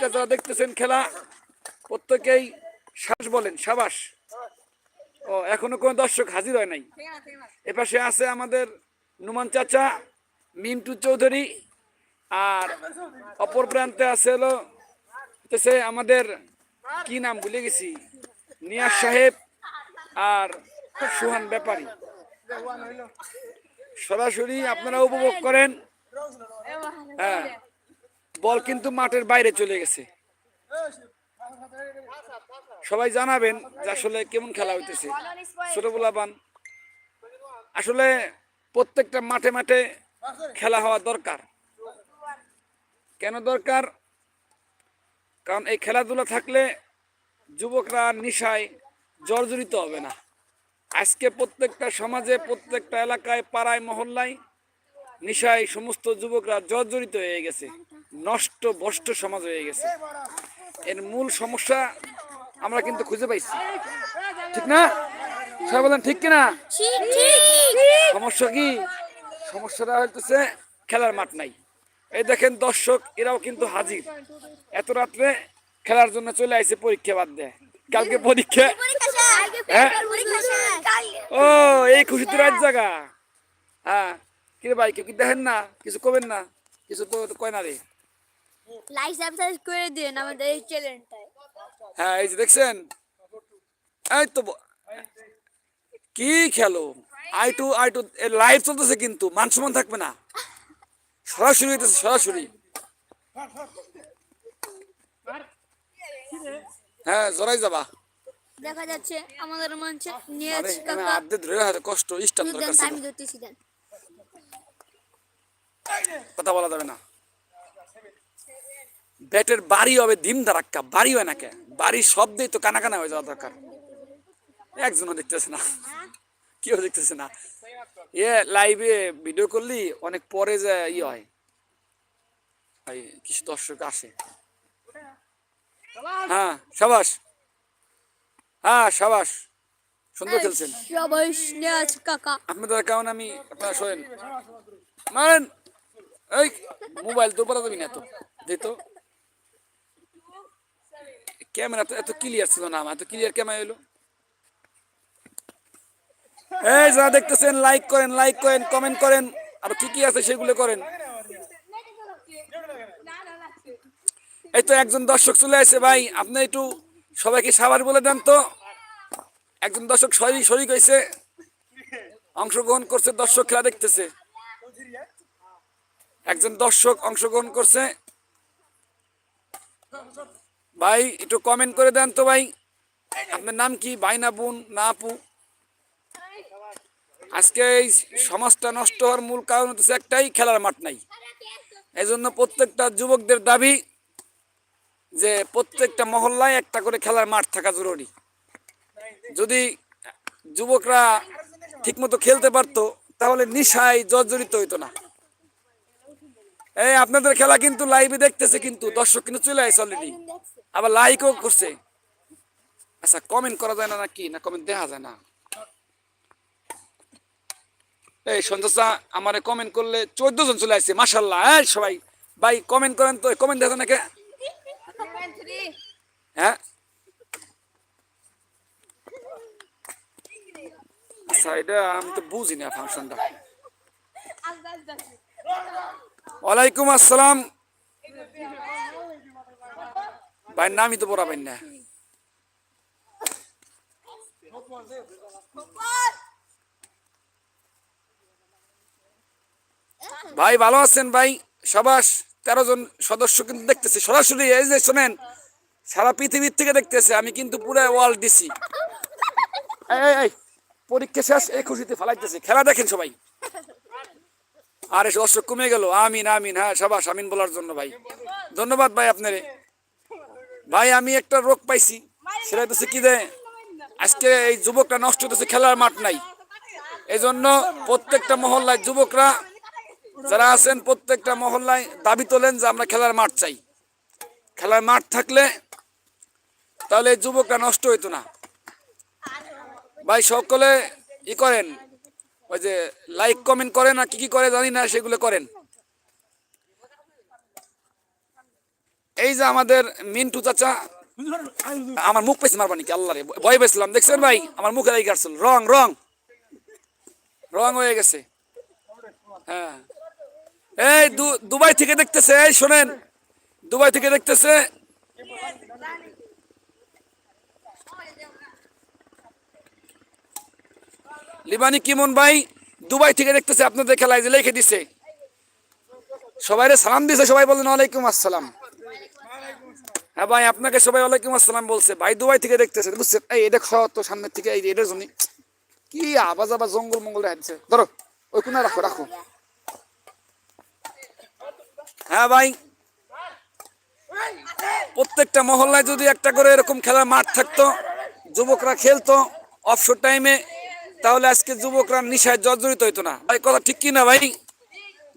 যারা দেখতেছেন খেলা, প্রত্যেকেই শ্বাস বলেন, সাবাস। ও, এখনও কোনো দর্শক হাজির হয় নাই। এপাশে আছে আমাদের নুমান চাচা, মিন্টু চৌধুরী, আর অপর প্রান্তে আছে হলো হচ্ছে আমাদের, কি নাম ভুলে গেছি, নিয়াজ সাহেব আর সুহান ব্যাপারী। সরাসরি আপনারা উপভোগ করেন। হ্যাঁ। বল কিন্তু মাঠের বাইরে চলে গেছে। সবাই জানাবেন যে আসলে কেমন খেলা হইতেছে। ছোটবেলা বান আসলে প্রত্যেকটা মাঠে মাঠে খেলা হওয়া দরকার। কেন দরকার? কারণ এই খেলাধুলা থাকলে যুবকরা নিশায় জর্জরিত হবে না। আজকে প্রত্যেকটা সমাজে, প্রত্যেকটা এলাকায়, পাড়ায়, মহল্লায় নিশায় সমস্ত যুবকরা জর্জরিত হয়ে গেছে। নষ্ট বষ্ট সমাজ হয়ে গেছে। এর মূল সমস্যা আমরা কিন্তু খুঁজে পাইছি। ঠিক না? সবাই বলেন ঠিক কিনা? সমস্যা কি? সমস্যাটা হইতেছে খেলার মাঠ নাই। এই দেখেন দর্শক এরাও কিন্তু হাজির। এত রাত্রে খেলার জন্য চলে আসছে পরীক্ষা বাদ দেয়। কালকে পরীক্ষা। হ্যাঁ? ও এই খুশি তো রাত জায়গা হ্যাঁ। কিরে ভাই কেউ কি দেখেন না? কিছু কবেন না? কিছু তো কয় না রে? লাইক সাবস্ক্রাইব করে দিন আমাদের এই চ্যানেলটায় হ্যাঁ এই যে দেখছেন? এই তো কি খেলো? Eye to eye to live চলতেছে কিন্তু মান সম্মান থাকবে না। সরাসরি হইতেছে সরাসরি। হ্যাঁ জড়াই যাবা। দেখা যাচ্ছে আমাদের মঞ্চে নিয়ে আরে আছে আমি কাকা। আর্ধে ধরে হাতে কষ্ট একটু দরকার আমি ধরতেছি কথা বলা যাবে না। ব্যাটের বাড়ি হবে ডিম ধারাক্কা বাড়ি হয় না কে বাড়ির শব্দেই তো কানা কানা হয়ে যাওয়া দরকার। একজনও দেখতেছে না। কেউ দেখতেছে না। এ লাইভে ভিডিও করলি অনেক পরে যে ই হয়। কিছু দর্শক আসে। হ্যাঁ সাবাস। হ্যাঁ সাবাস। সুন্দর খেলছেন। সবাই নিয়ে আপনাদের কারণ আমি আপনারা শোনেন? মারেন! এই মোবাইল তো পারা যাবি না তো। দিত ক্যামেরা তো এত ক্লিয়ার ছিল না এত ক্লিয়ার ক্যামেরা এলো এই যারা দেখতেছেন লাইক করেন লাইক করেন কমেন্ট করেন, আর কি কি আছে সেগুলো করেন। এই তো একজন দর্শক চলে আসে ভাই, আপনি একটু সবাইকে সাবার বলে দেন তো। একজন দর্শক শরীর শরিক হয়েছে অংশগ্রহণ করছে, দর্শক খেলা দেখতেছে। একজন দর্শক অংশগ্রহণ করছে। ভাই, একটু কমেন্ট করে দেন তো ভাই। আপনার নাম কি? ভাই না বোন, না আপু? আজকে এই সমাজটা নষ্ট হওয়ার মূল কারণ হচ্ছে একটাই, খেলার মাঠ নাই। এই জন্য প্রত্যেকটা যুবকদের দাবি যে প্রত্যেকটা মহল্লায় একটা করে খেলার মাঠ থাকা জরুরি। যদি যুবকরা ঠিকমতো খেলতে পারতো, তাহলে নিশায় জর্জরিত হইতো না। এই আপনাদের খেলা কিন্তু লাইভে দেখতেছে কিন্তু দর্শক কিন্তু চলে আসে অলরেডি আবার লাইকও করছে। আচ্ছা কমেন্ট করা যায় না নাকি? না কমেন্ট দেখা যায় না? এই সন্তোষা আমারে কমেন্ট করলে চোদ্দ জন চলে আসছে মাসাল্লাহ হ্যাঁ সবাই ভাই কমেন্ট করেন তো কমেন্ট দেখা নাকি হ্যাঁ? আচ্ছা এটা আমি তো বুঝি না ফাংশনটা ওয়ালাইকুম আসসালাম। ভাই নামই তো পড়া ভাই না। ভাই, ভালো আছেন ভাই? সবাস তেরো জন সদস্য কিন্তু দেখতেছি। সরাসরি এই যে শোনেন, সারা পৃথিবীর থেকে দেখতেছে, আমি কিন্তু পুরো ওয়ার্ল্ড দিছি পরীক্ষা শেষ, এই খুশিতে ফালাইতেছে। খেলা দেখেন সবাই। আরে দর্শক কমে গেল। আমিন আমিন। হ্যাঁ সবাস, আমিন বলার জন্য ভাই। ধন্যবাদ ভাই আপনারে। ভাই, আমি একটা রোগ পাইছি। সেটা হচ্ছে কি দে আজকে এই যুবকরা নষ্ট হতেছে খেলার মাঠ নাই। এই জন্য প্রত্যেকটা মহল্লায় যুবকরা যারা আছেন, প্রত্যেকটা মহল্লায় দাবি তোলেন যে আমরা খেলার মাঠ চাই। খেলার মাঠ থাকলে তাহলে যুবকরা নষ্ট হইতো না। ভাই, সকলে ই করেন। ওই যে লাইক কমেন্ট করে না কি কি করে জানি না, সেগুলো করেন। এই যে আমাদের মিন্টু চাচা, আমার মুখ পেয়েছে মারবানি নাকি? আল্লাহ রে ভয় পেয়েছিলাম। দেখছেন ভাই? আমার মুখে লাগি কাটছিল। রং রং। রং হয়ে গেছে। হ্যাঁ। এই দুবাই থেকে দেখতেছে, এই শোনেন। দুবাই থেকে দেখতেছে লিবানি কিমন ভাই? দুবাই থেকে দেখতেছে, আপনাদের খেলায় যে লিখে দিছে। সবাই সালাম দিছে, সবাই বলেন ওয়ালাইকুম আসসালাম। হ্যাঁ ভাই, আপনাকে সবাই ওয়ালাইকুম আসসালাম বলছে। ভাই, দুবাই থেকে দেখতেছে, বুঝছেন? এই এটা তো সামনের থেকে, এই এটার জন্য। কি আবাজ আবার জঙ্গল মঙ্গল রাখছে ধরো ওই কোনায় রাখো রাখো। হ্যাঁ ভাই, প্রত্যেকটা মহল্লায় যদি একটা করে এরকম খেলার মাঠ থাকতো, যুবকরা খেলতো অবসর টাইমে তাহলে আজকে যুবকরা নিশায় জর্জরিত হইতো না। ভাই, কথা ঠিক কিনা ভাই?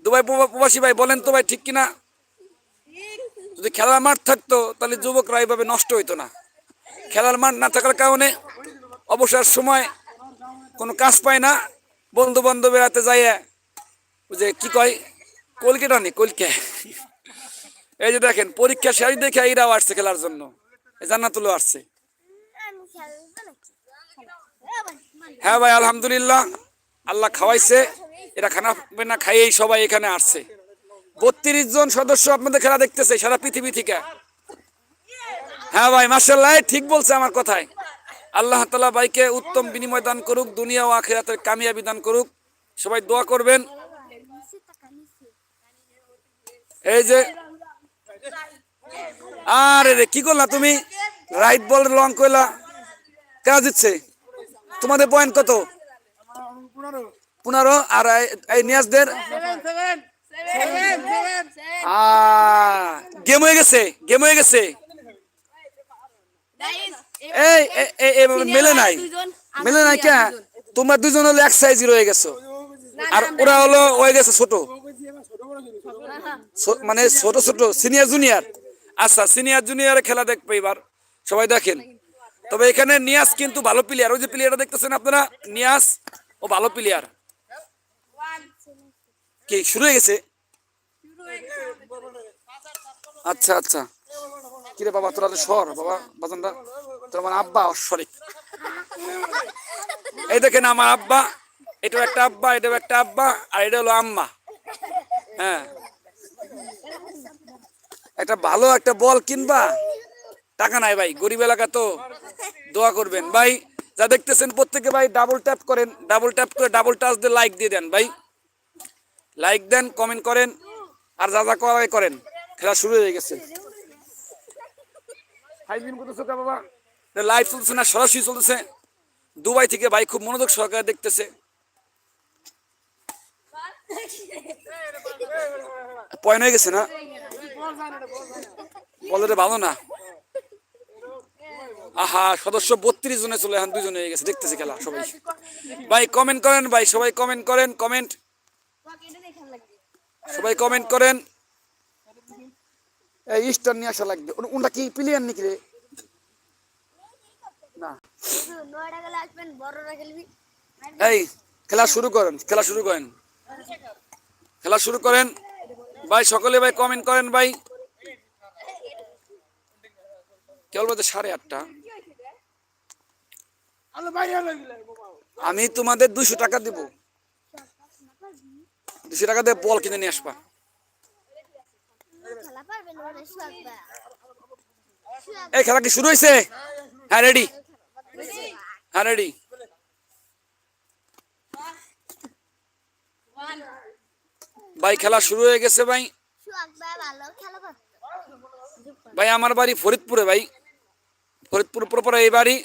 দুবাই প্রবাসী ভাই, বলেন তো ভাই, ঠিক কিনা? যদি খেলার মাঠ থাকতো, তাহলে যুবকরা এইভাবে নষ্ট হইতো না। খেলার মাঠ না থাকার কারণে অবসর সময় কোনো কাজ পায় না। বন্ধু বান্ধব বেড়াতে যাইয়া যে কি কয়? কলকেটা নেই কলকে। এই যে দেখেন, পরীক্ষা শেষ দেখে এরাও আসছে খেলার জন্য। এই জান্নাতুলও আসছে আমি খেলব নাকি হ্যাঁ ভাই, আলহামদুলিল্লাহ। আল্লাহ খাওয়াইছে। এরা খানা পিনা খাইয়েই সবাই এখানে আসছে। বত্রিশ জন সদস্য আপনাদের খেলা দেখতেছে সারা পৃথিবী থেকে। হ্যাঁ ভাই মার্শাল্লাহ ঠিক বলছে আমার কথায়। আল্লাহ তালা ভাইকে উত্তম বিনিময় দান করুক, দুনিয়া ও আখিরাতের কামিয়াবি দান করুক। সবাই দোয়া করবেন। এই যে, আরে রে, কি করলা তুমি? রাইট বল লং কইলা কেন দিচ্ছে তোমাদের পয়েন্ট কত? পনেরো। আর এই- নিয়াজদের? গেম হয়ে গেছে গেম হয়ে গেছে। এই মেলে নাই। মেলে নাই কে? তোমরা দুজন হলো এক সাইজ রয়ে গেছো। আর ওরা হলো হয়ে গেছে ছোট। মানে ছোট ছোট। সিনিয়র জুনিয়র আচ্ছা সিনিয়র জুনিয়র খেলা দেখবে এবার। সবাই দেখেন। তবে এখানে নিয়াস কিন্তু ভালো প্লেয়ার ওই যে প্লেয়ারটা দেখতেছেন আপনারা? নিয়াস ও ভালো প্লেয়ার কি, শুরু হয়ে গেছে? আচ্ছা আচ্ছা। কিরে বাবা, তোরা সর বাবা বাজানটা তোর আমার আব্বা সরি এই দেখেন আমার আব্বা, এটাও একটা আব্বা, এটাও একটা আব্বা, আর এটা হলো আম্মা। হ্যাঁ। একটা ভালো একটা বল কিনবা। টাকা নাই ভাই, গরিব এলাকা তো। দোয়া করবেন। ভাই যা দেখতেছেন প্রত্যেকে ভাই ডাবল ট্যাপ করেন ডাবল ট্যাপ করে ডাবল টাচ দিয়ে লাইক দিয়ে দেন ভাই। লাইক দেন কমেন্ট করেন আর যা যা করাই করেন খেলা শুরু হয়ে গেছে। হাইজিন করতেছো কে বাবা? লাইভ চলতেছে না সরাসরি চলতেছে। দুবাই থেকে ভাই খুব মনোযোগ সহকারে দেখতেছে। পয়েন্ট হয়ে গেছে না? বলতে ভালো না? আহা, সদস্য বত্রিশ জনে চলে এখন দুজনে হয়ে গেছে, দেখতেছে খেলা সবাই। ভাই কমেন্ট করেন ভাই, সবাই কমেন্ট করেন কমেন্ট সবাই কমেন্ট করেন। এই স্টার নিয়ে আসা লাগবে। ওনটা কি প্লেয়ার নাকি রে? না। এই, খেলা শুরু করেন, খেলা শুরু করেন। খেলা শুরু করেন। ভাই, সকলে ভাই কমেন্ট করেন ভাই। কেবল বলতে সাড়ে আটটা। আমি তোমাদের দুশো টাকা দিব। দুশো টাকা দিয়ে বল কিনে নিয়ে আসবা। এই খেলা কি শুরু হয়েছে? হ্যাঁ রেডি হ্যাঁ রেডি ভাই খেলা শুরু হয়ে গেছে ভাই। ভাই আমার বাড়ি ফরিদপুরে ভাই। ফরিদপুর প্রপার এই বাড়ি।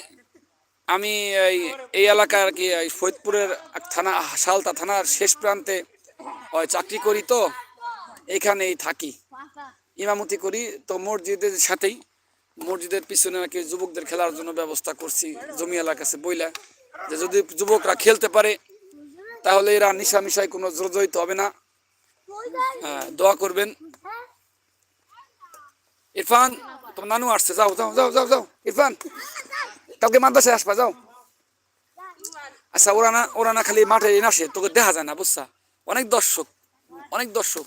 আমি এই এই এলাকার আর কি ফরিদপুরের থানা সালতা থানার শেষ প্রান্তে চাকরি করি তো এখানেই থাকি। ইমামতি করি তো মসজিদের সাথেই। মসজিদের পিছনে আর কি যুবকদের খেলার জন্য ব্যবস্থা করছি, জমি এলাকাছে বইলা। যে যদি যুবকরা খেলতে পারে, তাহলে এরা নিশা মিশায় কোনো জড়িত হবে না। হ্যাঁ দোয়া করবেন। ইরফান তোমার নানু আসছে, যাও যাও যাও যাও যাও। ইরফান, কালকে মাদ্রাসায় আসবা, যাও। আচ্ছা ওরা না ওরা না খালি মাঠে না আসে, তোকে দেখা যায় না, বুঝছা? অনেক দর্শক অনেক দর্শক।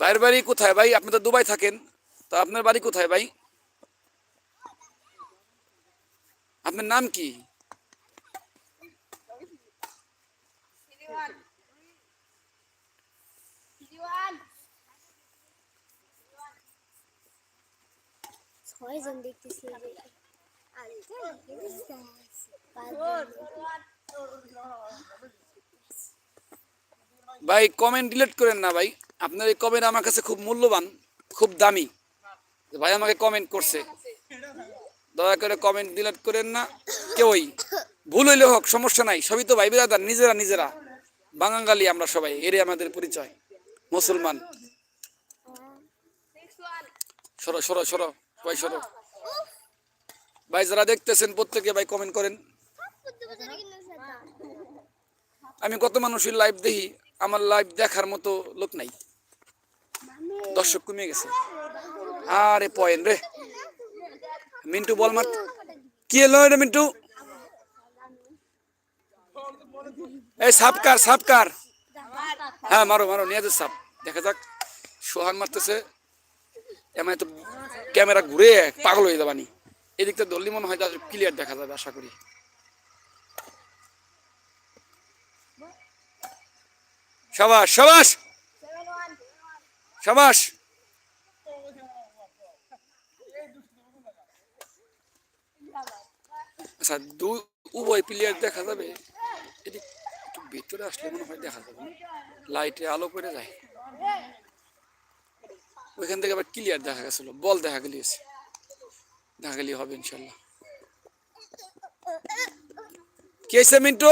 ভাইয়ের বাড়ি কোথায় ভাই? আপনি তো দুবাই থাকেন, তো আপনার বাড়ি কোথায় ভাই? আপনার নাম কি? ছয়জন দেখতেছি ভাই কমেন্ট ডিলিট করেন না ভাই। আপনার এই কমেন্ট আমার কাছে খুব মূল্যবান, খুব দামি। ভাই আমাকে কমেন্ট করছে। দয়া করে কমেন্ট ডিলিট করেন না। কেউই। ভুল হইলে হোক, সমস্যা নাই। সবই তো ভাই বিরাদার নিজেরা নিজেরা। বাঙালি আমরা সবাই, এরই আমাদের পরিচয়। মুসলমান। সরো সরো সরো। ভাই যারা দেখতেছেন প্রত্যেকে ভাই কমেন্ট করেন। আমি কত মানুষের লাইভ দেখি, আমার লাইভ দেখার মতো লোক নাই। দর্শক কমে গেছে। আরে, পয়েন্ট রে। মিন্টু, বল মার কি এলো রে মিন্টু? এই সাপকার সাপকার হ্যাঁ মারো মারো, নিয়ে সাপ। দেখা যাক সোহান মারতেছে। এমন তো ক্যামেরা ঘুরে পাগল হয়ে যাবানি। এদিকটা ধরলি মনে হয় ক্লিয়ার দেখা যাবে, আশা করি। সাবাস সাবাস! সাবাস! আচ্ছা দু উভয় প্লেয়ার দেখা যাবে? এদিক একটু ভিতরে আসলে মনে হয় দেখা যাবে। লাইটে আলো করে যায়। ওইখান থেকে আবার ক্লিয়ার দেখা গেছিল, বল দেখা গেলিয়েছে দেখা গেলি হবে ইনশাল্লাহ। কে মিন্টু?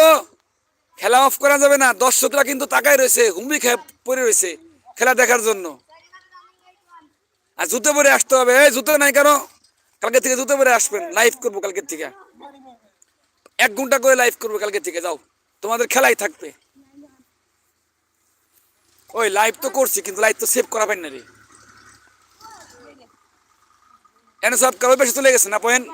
খেলা অফ করা যাবে না, দর্শকরা কিন্তু তাকায় রয়েছে, হুমড়ি খেয়ে পড়ে রয়েছে খেলা দেখার জন্য। আর জুতো পরে আসতে হবে। এই জুতো নাই কেন? কালকে থেকে জুতো পরে আসবেন লাইভ করব কালকের থেকে। এক ঘণ্টা করে লাইভ করব কালকে থেকে, যাও। তোমাদের খেলাই থাকবে। ওই লাইভ তো করছি, কিন্তু লাইভ তো সেভ করা পাই না রে। এনে সব কারও বেশি চলে গেছে না পয়েন্ট?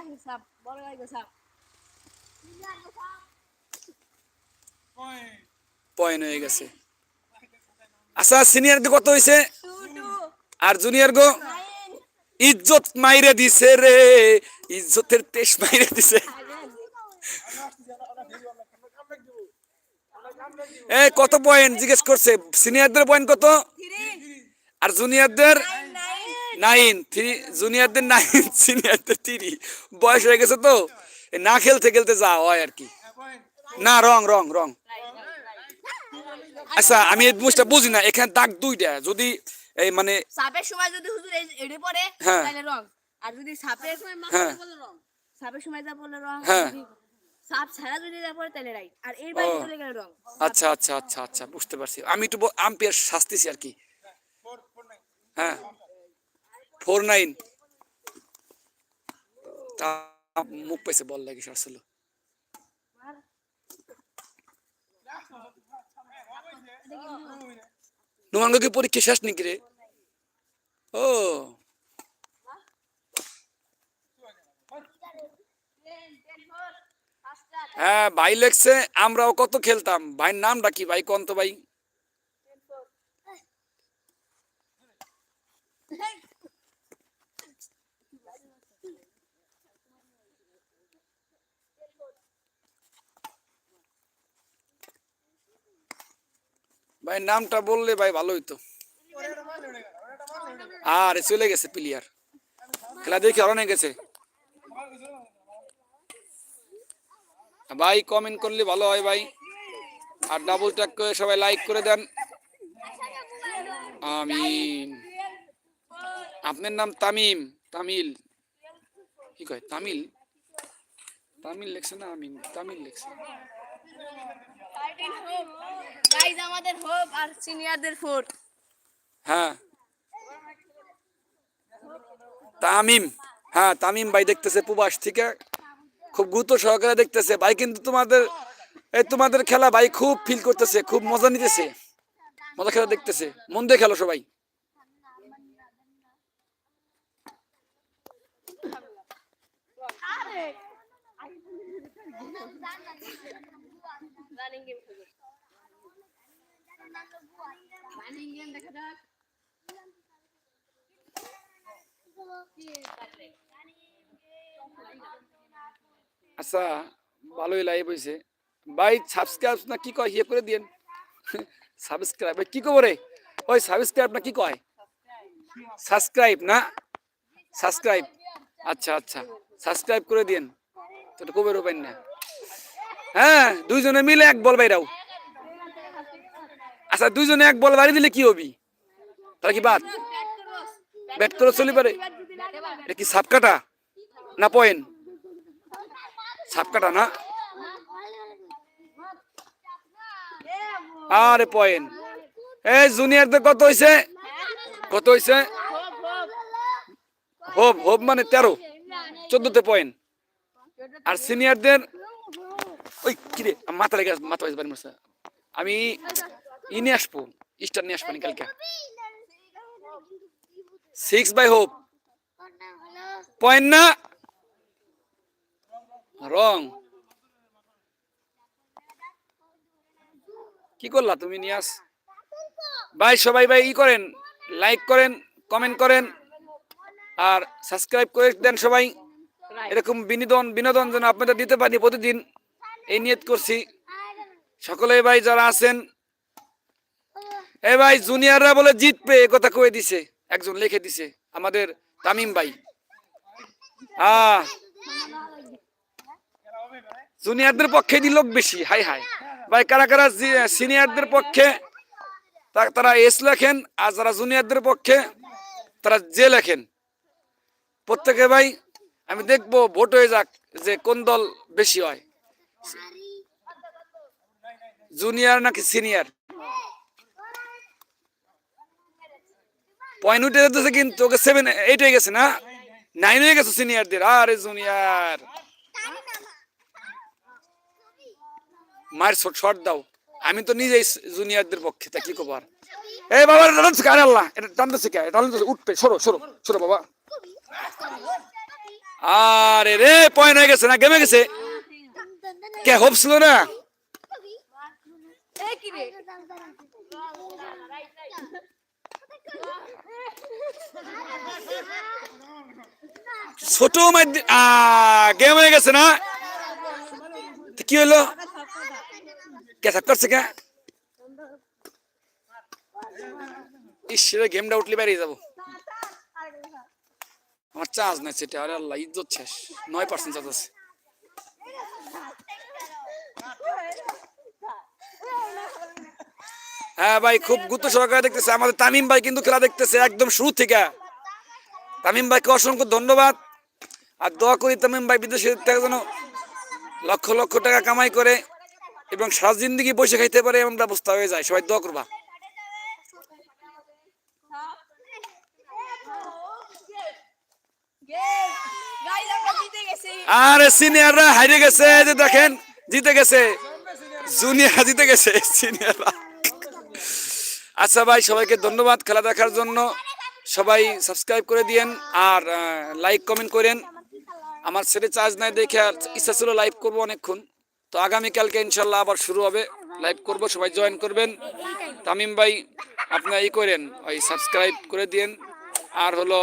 পয়েন্ট হয়ে গেছে। আচ্ছা সিনিয়র কত হয়েছে আর জুনিয়র গো? ইজ্জত মাইরে দিছে রে, ইজ্জতের তেজ মাইরে দিছে। এ, কত পয়েন্ট? জিজ্ঞেস করছে। সিনিয়রদের পয়েন্ট কত? আর জুনিয়রদের নাইন থ্রি জুনিয়রদের নাইন সিনিয়রদের থ্রি বয়স হয়ে গেছে তো? না খেলতে খেলতে যা হয় আর কি। না রং রং রং আচ্ছা আমি এই জিনিসটা বুঝি না। এখানে দাগ দুইটা। যদি এই মানে সাপের সময় যদি হুজুর এড়ে পড়ে হ্যাঁ। তাহলে রং আর যদি সাপের সময় হ্যাঁ। সাপের সময় যা বললে রং হ্যাঁ। সাপ ছাড়া যদি যা পড়ে তাহলে রাইট আর এর বাইরে চলে গেলে রং আচ্ছা আচ্ছা আচ্ছা আচ্ছা বুঝতে পারছি। আমি একটু আম্পিয়ার শাস্তিছি আর কি। হ্যাঁ। Four nine. মুখ পাইছে বল লাগিস আসলে নুমাঙ্গ কি পরীক্ষা শেষ নাকি রে? ও। হ্যাঁ ভাই লেখছে আমরাও কত খেলতাম। ভাইয়ের নামটা কি ভাই? কন্ত ভাই? ভাই, নামটা বললে ভাই ভালো হইতো। আর চলে গেছে প্লেয়ার খেলা দেখে অনেক গেছে। ভাই কমেন্ট করলে ভালো হয় ভাই। আর ডাবল ট্যাগ করে সবাই লাইক করে দেন। আমিন। আপনার নাম তামিম। তামিল। কি কয়? তামিল? তামিল লেখছে না আমিন। তামিল লেখছে। গাইজ আমাদের হোপ আর সিনিয়রদের ফোর হ্যাঁ। তামিম। হ্যাঁ তামিম ভাই দেখতেছে প্রবাস থেকে। খুব গুরুত্ব সহকারে দেখতেছে। ভাই কিন্তু তোমাদের এই তোমাদের খেলা ভাই খুব ফিল করতেছে খুব মজা নিতেছে। মজা খেলা দেখতেছে। মন দিয়ে খেলো সবাই। আচ্ছা ভালোই লাইভ হয়েছে ভাই সাবস্ক্রাইব না কি কয় ইয়ে করে দিয়েন। সাবস্ক্রাইব কি খবরে ওই সাবস্ক্রাইব না কি কয়? সাবস্ক্রাইব না? সাবস্ক্রাইব আচ্ছা আচ্ছা। সাবস্ক্রাইব করে দিয়েন। তো এটা কবে রোবেন না। হ্যাঁ দুইজনে মিলে এক বল বাইরাও। আচ্ছা দুইজনে এক বল বাড়ি দিলে কি হবি? তাহলে কি বাদ? ব্যাট করে চলি পারে। এটা কি সাপ কাটা না পয়েন্ট? সাপ কাটা না? আরে পয়েন্ট। এই জুনিয়রদের কত হইছে? কত হইছে? হোপ হোপ মানে তেরো। চোদ্দতে পয়েন্ট। আর সিনিয়রদের ওই কিরে মাথা লেগে মাথা বাড়ি মারছে। আমি ই নিয়ে আসব নিয়ে আসব কালকে। সিক্স বাই হোপ পয়েন্ট না? রং কি করলা তুমি নিয়াস ভাই সবাই ভাই ই করেন লাইক করেন কমেন্ট করেন আর সাবস্ক্রাইব করে দেন সবাই। এরকম বিনোদন বিনোদন যেন আপনাদের দিতে পারি প্রতিদিন। এই নিয়ত করছি। সকলে ভাই যারা আছেন, এ ভাই জুনিয়ররা বলে জিতবে, এ কথা কয়ে দিছে, একজন লিখে দিছে, আমাদের তামিম ভাই। আহ, জুনিয়রদের পক্ষে দি লোক বেশি, হাই হাই। ভাই, কারা কারা সিনিয়রদের পক্ষে তারা এস লেখেন, আর যারা জুনিয়রদের পক্ষে, তারা জে লেখেন। প্রত্যেকে ভাই, আমি দেখব, ভোট হয়ে যাক যে কোন দল বেশি হয়। জুনিয়র নাকি সিনিয়র পয়েন্ট উঠে কিন্তু ওকে সেভেন এইট হয়ে গেছে না? নাইন হয়ে গেছে সিনিয়রদের আরে জুনিয়র মায়ের শর্ট দাও। আমি তো নিজেই জুনিয়রদের পক্ষে, তা কি কবার এই বাবা টানছে আরে আল্লাহ? এটা টানতেছে কে? টানতেছে, উঠবে, সরো সরো সরো বাবা। আরে রে পয়েন্ট হয়ে গেছে না? গেমে গেছে? কে হোপ ছিল না ছোট গেম হয়ে গেছে না? তো কি হলো? কে সাপ করছে কে? ঈশ্বরের গেমটা উঠলে বেরিয়ে যাব। আমার চার্জ নাই সেটা আরে আল্লাহ ইজ্জত শেষ। নয় পার্সেন্ট চার্জ আছে। হ্যাঁ ভাই, খুব গুরুত্ব সহকারে দেখতেছে। আমাদের তামিম ভাই কিন্তু খেলা দেখতেছে একদম শুরু থেকে। তামিম ভাইকে অসংখ্য ধন্যবাদ। আর দোয়া করি তামিম ভাই বিদেশে যেন লক্ষ লক্ষ টাকা কামাই করে এবং সারা জিন্দগি বসে খাইতে পারে এমন ব্যবস্থা হয়ে যায়। সবাই দোয়া করবা। আরে সিনিয়ররা হারিয়ে গেছে। যে দেখেন জিতে গেছে। জুনিয়র জিতে গেছে আচ্ছা ভাই, সবাইকে ধন্যবাদ খেলা দেখার জন্য। সবাই সাবস্ক্রাইব করে দিয়েন আর লাইক কমেন্ট করেন। আমার সেটে চার্জ নাই দেখে আর ইচ্ছা ছিল লাইভ করব অনেকক্ষণ। তো আগামীকালকে ইনশাল্লাহ আবার শুরু হবে। লাইভ করব, সবাই জয়েন করবেন। তামিম ভাই আপনারা ই করেন, ওই সাবস্ক্রাইব করে দিয়েন। আর হলো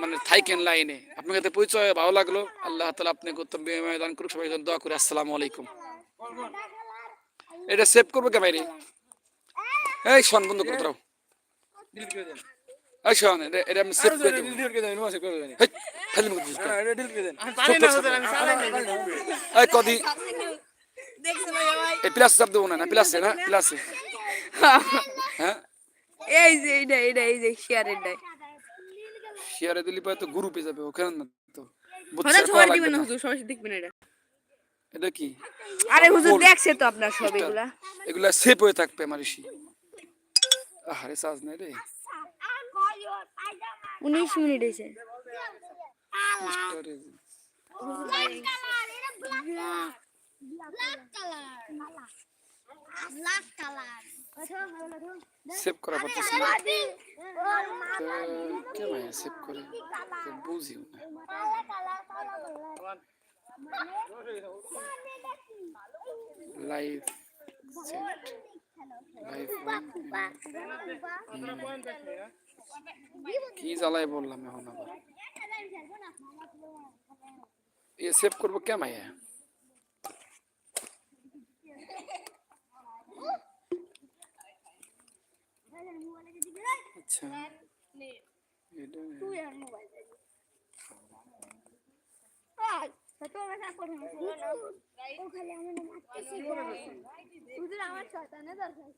মানে থাইকেন লাইনে। আপনার সাথে পরিচয় ভালো লাগল? আল্লাহ তালা আপনাকে উত্তম বিনিময় দান করুক সবাই দোয়া করে। আসসালামু আলাইকুম। এটা সেভ করব কে বাইরে? এই শোন বন্ধ করে দাও। এই শোন এটা এটা আমি সেভ করে দেবো। হেই, ফেলে মুখ দিস এই কদি। দেখছ ভাই ভাই এই প্লাস চাপ দেবো না না প্লাসে না প্লাসে হ্যাঁ। এই যে এইটা এইটা এই যে শেয়ার এটাই শেয়ারে দিলি পরে তো গ্রুপে যাবে ওখানে না তো। হঠাৎ সবাই দিবেন না। হুজুর সবাই দেখবেন এটা। এটা কি? আরে হুজুর দেখছে তো আপনার সব এগুলা। এগুলা সেভ হয়ে থাকবে আমার ইসি আরে সাজ নাই রে। উনিশ মিনিট হয়েছে স্টারে সেভ করা পারতেছি না তো কে ভাই সেভ করে তো বুঝিও না লাইভ ভাই কি জ্বালাই বললাম এখন আবার এ সেভ করব কেমাই আচ্ছা। আমার শয়তানের দরকার।